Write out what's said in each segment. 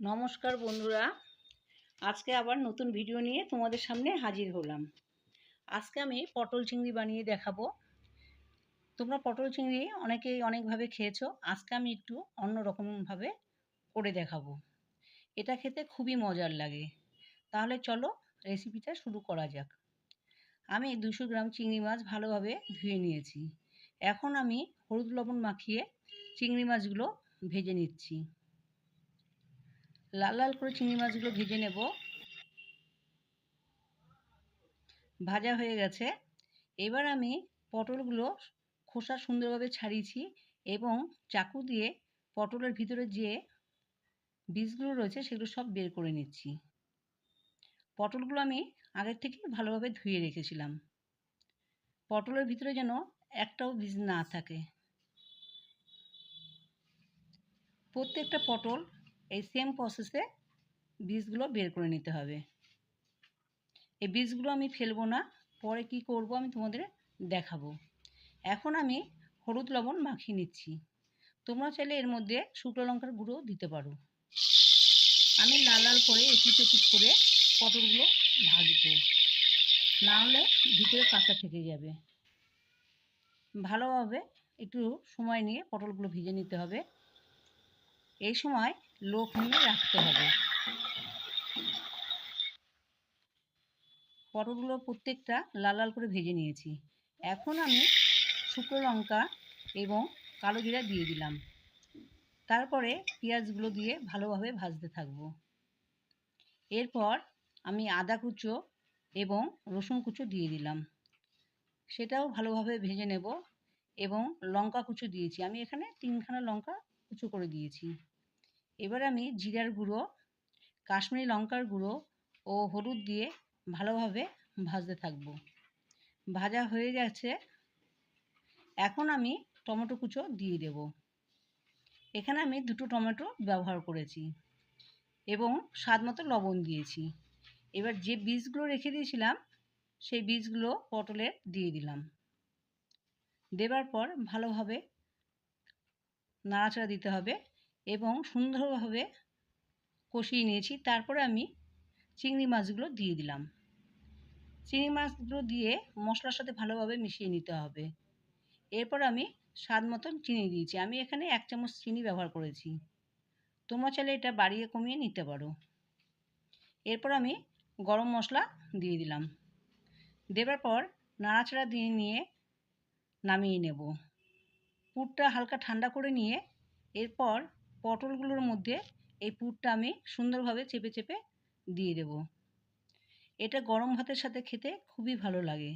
নমস্কার বন্ধুরা। আজকে আবার নতুন ভিডিও নিয়ে তোমাদের সামনে হাজির হলাম। আজকে আমি পটল চিংড়ি বানিয়ে দেখাবো। তোমরা পটল চিংড়ি অনেকেই অনেকভাবে খেয়েছো। আজকে আমি একটু অন্য রকমভাবে করে দেখাবো। এটা খেতে খুবই মজার লাগে। তাহলে চলো রেসিপিটা শুরু করা যাক। আমি দুশো গ্রাম চিংড়ি মাছ ভালোভাবে ধুয়ে নিয়েছি। এখন আমি হলুদ লবণ মাখিয়ে চিংড়ি মাছগুলো ভেজে নিচ্ছি। লাল লাল করে চিংড়ি মাছগুলো ভেজে নেব। ভাজা হয়ে গেছে। এবার আমি পটলগুলো খোসা সুন্দরভাবে ছাড়িয়েছি এবং চাকু দিয়ে পটলের ভিতরে যে বীজগুলো রয়েছে সেগুলো সব বের করে নিচ্ছি। পটলগুলো আমি আগের থেকে ভালোভাবে ধুয়ে রেখেছিলাম। পটলের ভিতরে যেন একটাও বীজ না থাকে। প্রত্যেকটা পটল এই সেম প্রসেসে বীজগুলো বের করে নিতে হবে। এই বীজগুলো আমি ফেলব না, পরে কি করব আমি তোমাদের দেখাবো। এখন আমি হলুদ লবণ মাখিয়ে নিচ্ছি। তোমরা চাইলে এর মধ্যে শুকনো লঙ্কার গুঁড়ো দিতে পারো। আমি লাল লাল করে এপিট এপিট করে পটলগুলো ভাজবো। না হলে ভিতরে কাঁচা থেকে যাবে। ভালোভাবে একটু সময় নিয়ে পটলগুলো ভিজে নিতে হবে। এই সময় লো নিয়ে রাখতে হবে। পটলগুলো প্রত্যেকটা লাল লাল করে ভেজে নিয়েছি। এখন আমি শুকনো লঙ্কা এবং কালো জিরা দিয়ে দিলাম। তারপরে পেঁয়াজগুলো দিয়ে ভালোভাবে ভাজতে থাকব। এরপর আমি আদা কুচো এবং রসুন কুচো দিয়ে দিলাম। সেটাও ভালোভাবে ভেজে নেব এবং লঙ্কা কুচো দিয়েছি। আমি এখানে তিনখানা লঙ্কা কুচো করে দিয়েছি। এবার আমি জিরার গুঁড়ো, কাশ্মীরি লঙ্কার গুঁড়ো ও হলুদ দিয়ে ভালোভাবে ভাজতে থাকব। ভাজা হয়ে গেছে। এখন আমি টমেটো কুচো দিয়ে দেব। এখানে আমি দুটো টমেটো ব্যবহার করেছি এবং স্বাদ মতো লবণ দিয়েছি। এবার যে বীজগুলো রেখে দিয়েছিলাম, সেই বীজগুলো পটলের দিয়ে দিলাম। দেবার পর ভালোভাবে নাড়াচাড়া দিতে হবে। এবং সুন্দরভাবে কষিয়ে নিয়েছি। তারপরে আমি চিংড়ি মাছগুলো দিয়ে দিলাম। চিংড়ি মাছগুলো দিয়ে মশলার সাথে ভালোভাবে মিশিয়ে নিতে হবে। এরপর আমি স্বাদ মতন চিনি দিয়েছি। আমি এখানে এক চামচ চিনি ব্যবহার করেছি। তোমরা চাইলে এটা বাড়িয়ে কমিয়ে নিতে পারো। এরপর আমি গরম মশলা দিয়ে দিলাম। দেবার পর নাড়াচাড়া দিয়ে নিয়ে নামিয়ে নেব। পুরটা হালকা ঠান্ডা করে নিয়ে এরপর পটলগুলোর মধ্যে এই পুরটা আমি সুন্দরভাবে চেপে চেপে দিয়ে দেব। এটা গরম ভাতের সাথে খেতে খুবই ভালো লাগে।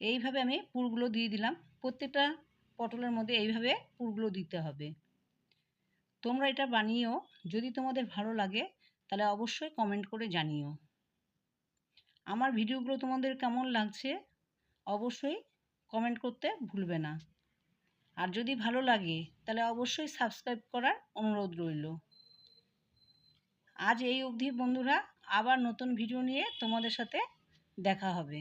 এইভাবে আমি পুরগুলো দিয়ে দিলাম। প্রত্যেকটা পটলের মধ্যে এইভাবে পুরগুলো দিতে হবে। তোমরা এটা বানিয়েও যদি তোমাদের ভালো লাগে, তাহলে অবশ্যই কমেন্ট করে জানিও। আমার ভিডিওগুলো তোমাদের কেমন লাগছে, অবশ্যই কমেন্ট করতে ভুলবে না। আর যদি ভালো লাগে, তাহলে অবশ্যই সাবস্ক্রাইব করার অনুরোধ রইল। আজ এই অবধি বন্ধুরা, আবার নতুন ভিডিও নিয়ে তোমাদের সাথে দেখা হবে।